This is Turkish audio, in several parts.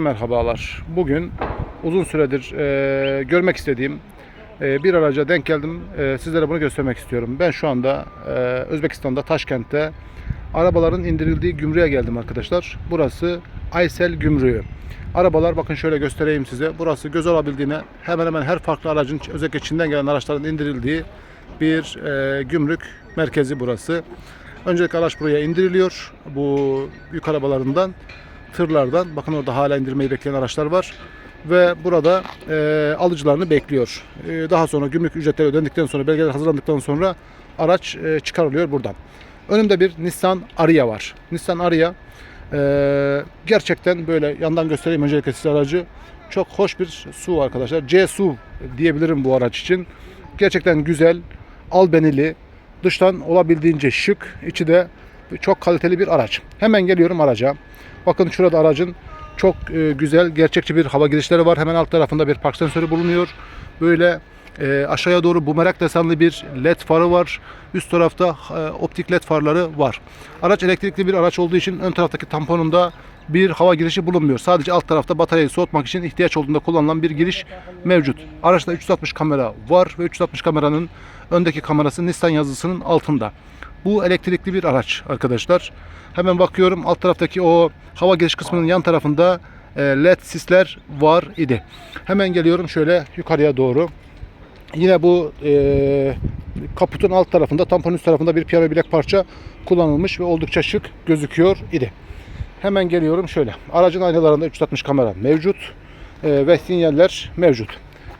Merhabalar. Bugün uzun süredir e, görmek istediğim e, bir araca denk geldim. E, sizlere bunu göstermek istiyorum. Ben şu anda e, Özbekistan'da Taşkent'te arabaların indirildiği gümrüğe geldim arkadaşlar. Burası Aysel Gümrüğü. Arabalar bakın şöyle göstereyim size. Burası göz alabildiğine hemen hemen her farklı aracın özellikle Çin'den gelen araçların indirildiği bir e, gümrük merkezi burası. Öncelikle araç buraya indiriliyor. Bu yük arabalarından tırlardan. Bakın orada hala indirmeyi bekleyen araçlar var. Ve burada e, alıcılarını bekliyor. E, daha sonra gümrük ücretleri ödendikten sonra, belgeler hazırlandıktan sonra araç e, çıkarılıyor buradan. Önümde bir Nissan Ariya var. Nissan Ariya e, gerçekten böyle yandan göstereyim öncelikle size aracı. Çok hoş bir SUV arkadaşlar. C SUV diyebilirim bu araç için. Gerçekten güzel, albenili, dıştan olabildiğince şık, içi de çok kaliteli bir araç. Hemen geliyorum araca. Bakın şurada aracın çok e, güzel, gerçekçi bir hava girişleri var. Hemen alt tarafında bir park sensörü bulunuyor. Böyle e, aşağıya doğru bumerang desenli bir led farı var. Üst tarafta e, optik led farları var. Araç elektrikli bir araç olduğu için ön taraftaki tamponunda bir hava girişi bulunmuyor. Sadece alt tarafta bataryayı soğutmak için ihtiyaç olduğunda kullanılan bir giriş mevcut. Araçta 360 kamera var ve 360 kameranın öndeki kamerası Nissan yazısının altında. Bu elektrikli bir araç arkadaşlar. Hemen bakıyorum alt taraftaki o hava giriş kısmının yan tarafında e, led sisler var idi. Hemen geliyorum şöyle yukarıya doğru. Yine bu e, kaputun alt tarafında, tamponun üst tarafında bir piyano bilek parça kullanılmış ve oldukça şık gözüküyor idi. Hemen geliyorum şöyle. Aracın aynalarında 360 kamera mevcut e, ve sinyaller mevcut.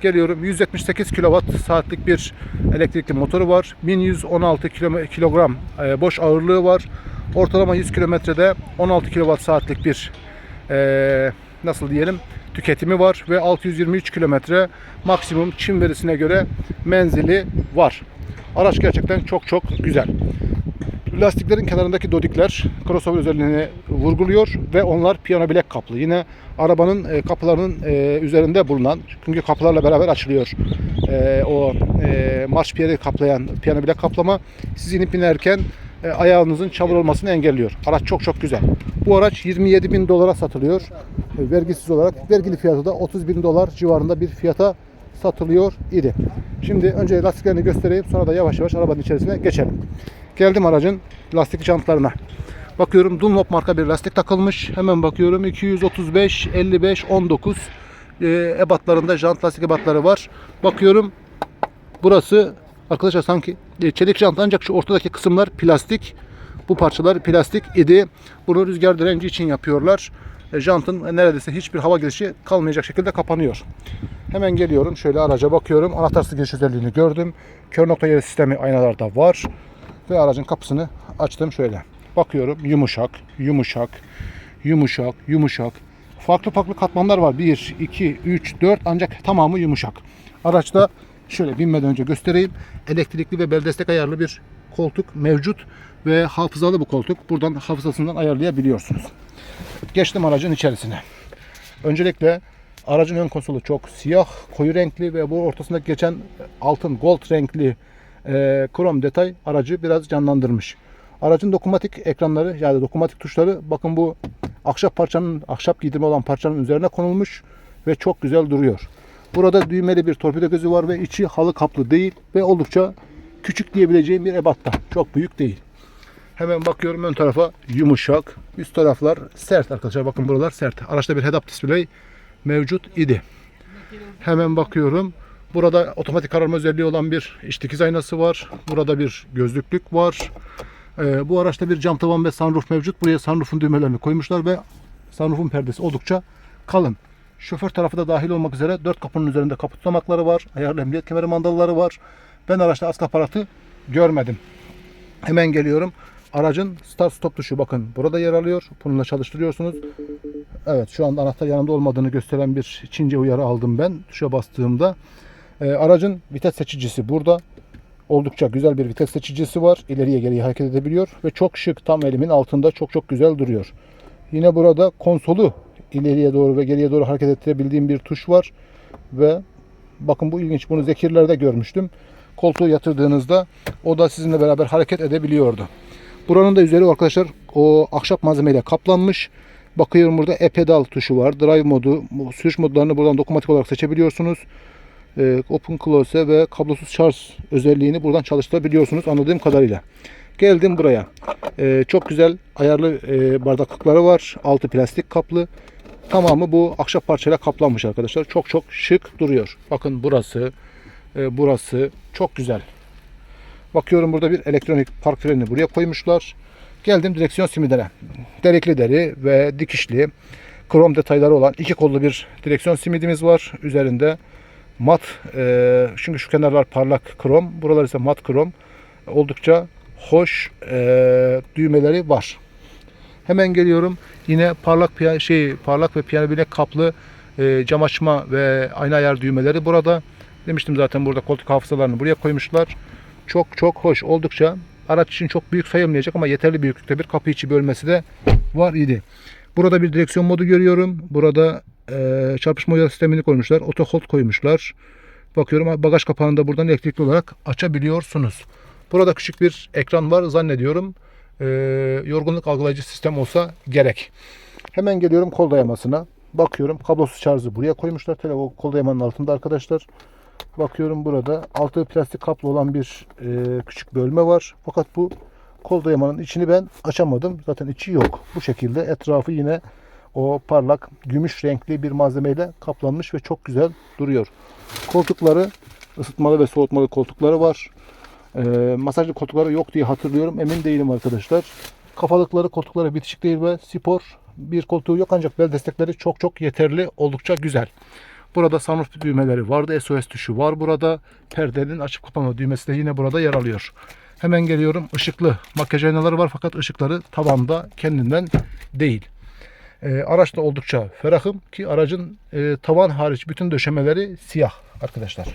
Geliyorum 178 kW saatlik bir elektrikli motoru var. 1116 kilome- kilogram e, boş ağırlığı var. Ortalama 100 kilometrede 16 kW saatlik bir e, nasıl diyelim tüketimi var ve 623 kilometre maksimum Çin verisine göre menzili var. Araç gerçekten çok çok güzel. Lastiklerin kenarındaki dodikler crossover özelliğini vurguluyor ve onlar piyano bilek kaplı. Yine arabanın e, kapılarının e, üzerinde bulunan, çünkü kapılarla beraber açılıyor e, o marş piyeri kaplayan piyano bilek kaplama. Siz inip inerken ayağınızın çamur olmasını engelliyor. Araç çok çok güzel. Bu araç 27 bin dolara satılıyor. Vergisiz olarak. Vergili fiyatı da 30 bin dolar civarında bir fiyata satılıyor idi. Şimdi önce lastiklerini göstereyim sonra da yavaş yavaş arabanın içerisine geçelim. Geldim aracın lastik jantlarına. Bakıyorum Dunlop marka bir lastik takılmış. Hemen bakıyorum 235, 55, 19 e, ebatlarında jant lastik ebatları var. Bakıyorum burası arkadaşlar sanki e, çelik jant ancak şu ortadaki kısımlar plastik. Bu parçalar plastik idi. Bunu rüzgar direnci için yapıyorlar. E, jantın neredeyse hiçbir hava girişi kalmayacak şekilde kapanıyor. Hemen geliyorum. Şöyle araca bakıyorum. Anahtarsız giriş özelliğini gördüm. Kör nokta yeri sistemi aynalarda var. Ve aracın kapısını açtım şöyle. Bakıyorum yumuşak, yumuşak, yumuşak, yumuşak. Farklı farklı katmanlar var. 1, 2, 3, 4 ancak tamamı yumuşak. Araçta şöyle binmeden önce göstereyim. Elektrikli ve bel destek ayarlı bir koltuk mevcut ve hafızalı bu koltuk. Buradan hafızasından ayarlayabiliyorsunuz. Geçtim aracın içerisine. Öncelikle aracın ön konsolu çok siyah, koyu renkli ve bu ortasında geçen altın gold renkli e, detay aracı biraz canlandırmış. Aracın dokunmatik ekranları yani dokunmatik tuşları bakın bu ahşap parçanın ahşap giydirme olan parçanın üzerine konulmuş ve çok güzel duruyor. Burada düğmeli bir torpido gözü var ve içi halı kaplı değil ve oldukça küçük diyebileceğim bir ebatta. Çok büyük değil. Hemen bakıyorum ön tarafa yumuşak. Üst taraflar sert arkadaşlar. Bakın buralar sert. Araçta bir head-up display mevcut idi. Hemen bakıyorum. Burada otomatik kararma özelliği olan bir iç dikiz aynası var. Burada bir gözlüklük var. Ee, bu araçta bir cam tavan ve sunroof mevcut. Buraya sunroof'un düğmelerini koymuşlar ve sunroof'un perdesi oldukça kalın. Şoför tarafı da dahil olmak üzere dört kapının üzerinde kaput tutamakları var. Ayarlı emniyet kemeri mandalları var. Ben araçta ask aparatı görmedim. Hemen geliyorum. Aracın start stop tuşu bakın burada yer alıyor. Bununla çalıştırıyorsunuz. Evet şu anda anahtar yanında olmadığını gösteren bir Çince uyarı aldım ben tuşa bastığımda. Ee, aracın vites seçicisi burada. Oldukça güzel bir vites seçicisi var. İleriye geriye hareket edebiliyor ve çok şık tam elimin altında çok çok güzel duruyor. Yine burada konsolu ileriye doğru ve geriye doğru hareket ettirebildiğim bir tuş var ve bakın bu ilginç bunu zekirlerde görmüştüm. Koltuğu yatırdığınızda o da sizinle beraber hareket edebiliyordu. Buranın da üzeri arkadaşlar o ahşap malzemeyle kaplanmış Bakıyorum burada e-pedal tuşu var. Drive modu, sürüş modlarını buradan dokunmatik olarak seçebiliyorsunuz. Ee, Open Close ve kablosuz şarj özelliğini buradan çalıştırabiliyorsunuz anladığım kadarıyla. Geldim buraya. Ee, çok güzel ayarlı e, bardaklıkları var. Altı plastik kaplı. Tamamı bu ahşap parçayla kaplanmış arkadaşlar. Çok çok şık duruyor. Bakın burası, e, burası çok güzel. Bakıyorum burada bir elektronik park freni buraya koymuşlar. Geldim direksiyon simidine. Delikli deri ve dikişli krom detayları olan iki kollu bir direksiyon simidimiz var. Üzerinde mat e, çünkü şu kenarlar parlak krom. Buralar ise mat krom. Oldukça hoş e, düğmeleri var. Hemen geliyorum. Yine parlak şey parlak ve piyano bilek kaplı e, cam açma ve ayna ayar düğmeleri burada. Demiştim zaten burada koltuk hafızalarını buraya koymuşlar. Çok çok hoş. Oldukça araç için çok büyük sayılmayacak ama yeterli büyüklükte bir kapı içi bölmesi de var idi. Burada bir direksiyon modu görüyorum. Burada e, çarpışma uyarı sistemini koymuşlar. Auto hold koymuşlar. Bakıyorum bagaj kapağını da buradan elektrikli olarak açabiliyorsunuz. Burada küçük bir ekran var zannediyorum. E, yorgunluk algılayıcı sistem olsa gerek. Hemen geliyorum kol dayamasına. Bakıyorum kablosuz şarjı buraya koymuşlar. Telefon kol dayamanın altında arkadaşlar. Bakıyorum burada altı plastik kaplı olan bir e, küçük bölme var. Fakat bu kol dayamanın içini ben açamadım. Zaten içi yok. Bu şekilde etrafı yine o parlak gümüş renkli bir malzemeyle kaplanmış ve çok güzel duruyor. Koltukları ısıtmalı ve soğutmalı koltukları var. E, masajlı koltukları yok diye hatırlıyorum. Emin değilim arkadaşlar. Kafalıkları koltukları bitişik değil ve spor bir koltuğu yok ancak bel destekleri çok çok yeterli. Oldukça güzel. Burada sunroof düğmeleri vardı. SOS tuşu var burada. Perdenin açıp kapama düğmesi de yine burada yer alıyor. Hemen geliyorum. Işıklı makyaj aynaları var fakat ışıkları tavanda kendinden değil. Ee, araç da oldukça ferahım ki aracın e, tavan hariç bütün döşemeleri siyah arkadaşlar.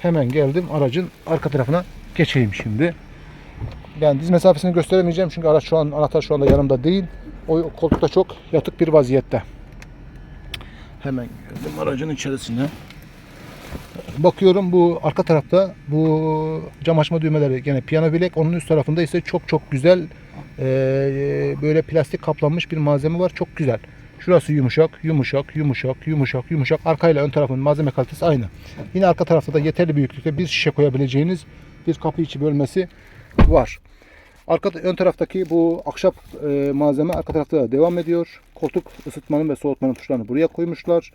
Hemen geldim aracın arka tarafına geçeyim şimdi. Ben diz mesafesini gösteremeyeceğim çünkü araç şu an anahtar şu anda yanımda değil. O koltukta çok yatık bir vaziyette. Hemen girdim aracın içerisine. Bakıyorum bu arka tarafta bu cam açma düğmeleri gene piyano bilek. Onun üst tarafında ise çok çok güzel eee, böyle plastik kaplanmış bir malzeme var. Çok güzel. Şurası yumuşak, yumuşak, yumuşak, yumuşak, yumuşak. Arkayla ön tarafın malzeme kalitesi aynı. Yine arka tarafta da yeterli büyüklükte bir şişe koyabileceğiniz bir kapı içi bölmesi var. Arka ön taraftaki bu ahşap e, malzeme arka tarafta da devam ediyor. Koltuk ısıtmanın ve soğutmanın tuşlarını buraya koymuşlar.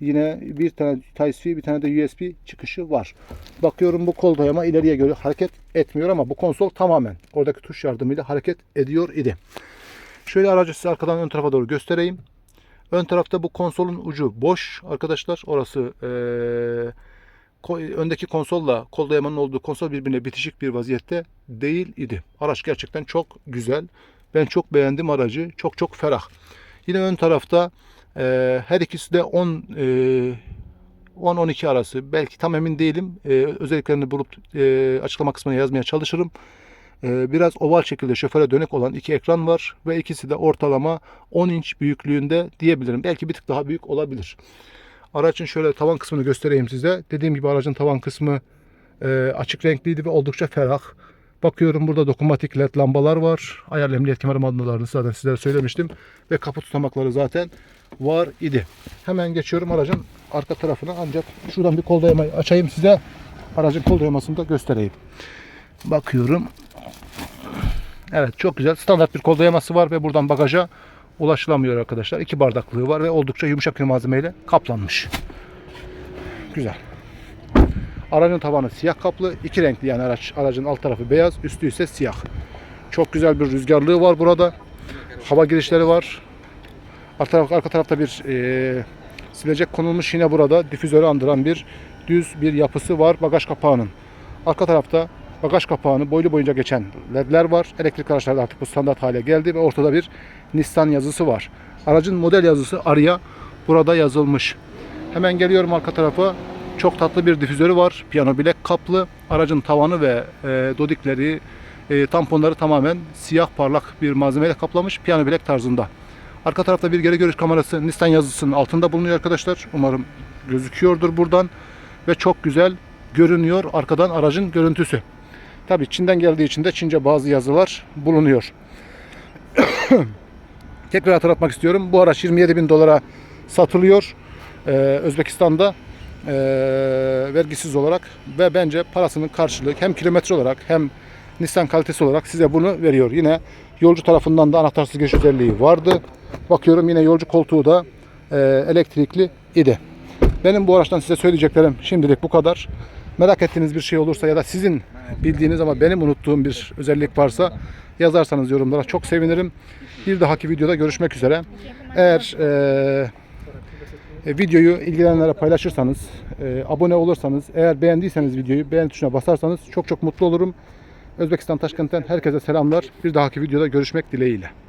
Yine bir tane Type-C, bir tane de USB çıkışı var. Bakıyorum bu kol dayama ileriye göre hareket etmiyor ama bu konsol tamamen oradaki tuş yardımıyla hareket ediyor idi. Şöyle aracı size arkadan ön tarafa doğru göstereyim. Ön tarafta bu konsolun ucu boş arkadaşlar. Orası ko- öndeki konsolla kol dayamanın olduğu konsol birbirine bitişik bir vaziyette değil idi. Araç gerçekten çok güzel. Ben çok beğendim aracı. Çok çok ferah. Yine ön tarafta eee, her ikisi de 10 eee, 10-12 arası. Belki tam emin değilim. Eee, özelliklerini bulup eee, açıklama kısmına yazmaya çalışırım. Eee, biraz oval şekilde şoföre dönük olan iki ekran var ve ikisi de ortalama 10 inç büyüklüğünde diyebilirim. Belki bir tık daha büyük olabilir. Aracın şöyle tavan kısmını göstereyim size. Dediğim gibi aracın tavan kısmı e, açık renkliydi ve oldukça ferah. Bakıyorum burada dokunmatik led lambalar var. Ayarlı emniyet kemer mandalarını zaten sizlere söylemiştim. Ve kapı tutamakları zaten var idi. Hemen geçiyorum aracın arka tarafına ancak şuradan bir kol dayamayı açayım size. Aracın kol dayamasını da göstereyim. Bakıyorum. Evet çok güzel. Standart bir kol dayaması var ve buradan bagaja ulaşılamıyor arkadaşlar. İki bardaklığı var ve oldukça yumuşak bir malzemeyle kaplanmış. Güzel. Aracın tavanı siyah kaplı. iki renkli yani araç. Aracın alt tarafı beyaz, üstü ise siyah. Çok güzel bir rüzgarlığı var burada. Hava girişleri var. Arka, taraf, arka tarafta bir e, silecek konulmuş yine burada. Difüzörü andıran bir düz bir yapısı var bagaj kapağının. Arka tarafta bagaj kapağını boylu boyunca geçen ledler var. Elektrikli araçlarda artık bu standart hale geldi ve ortada bir Nissan yazısı var. Aracın model yazısı araya burada yazılmış. Hemen geliyorum arka tarafa. Çok tatlı bir difüzörü var. Piyano bilek kaplı. Aracın tavanı ve e, dodikleri, e, tamponları tamamen siyah parlak bir malzemeyle kaplamış. Piyano bilek tarzında. Arka tarafta bir geri görüş kamerası Nissan yazısının altında bulunuyor arkadaşlar. Umarım gözüküyordur buradan. Ve çok güzel görünüyor arkadan aracın görüntüsü. Tabii Çin'den geldiği için de Çince bazı yazılar bulunuyor. tekrar hatırlatmak istiyorum. Bu araç 27 bin dolara satılıyor e, Özbekistan'da e, vergisiz olarak ve bence parasının karşılığı hem kilometre olarak hem Nissan kalitesi olarak size bunu veriyor. Yine yolcu tarafından da anahtarsız giriş özelliği vardı. Bakıyorum yine yolcu koltuğu da e, elektrikli idi. Benim bu araçtan size söyleyeceklerim şimdilik bu kadar. Merak ettiğiniz bir şey olursa ya da sizin bildiğiniz ama benim unuttuğum bir özellik varsa yazarsanız yorumlara çok sevinirim. Bir dahaki videoda görüşmek üzere. Eğer e, e, videoyu ilgilenenlere paylaşırsanız, e, abone olursanız, eğer beğendiyseniz videoyu beğen tuşuna basarsanız çok çok mutlu olurum. Özbekistan Taşkent'ten herkese selamlar. Bir dahaki videoda görüşmek dileğiyle.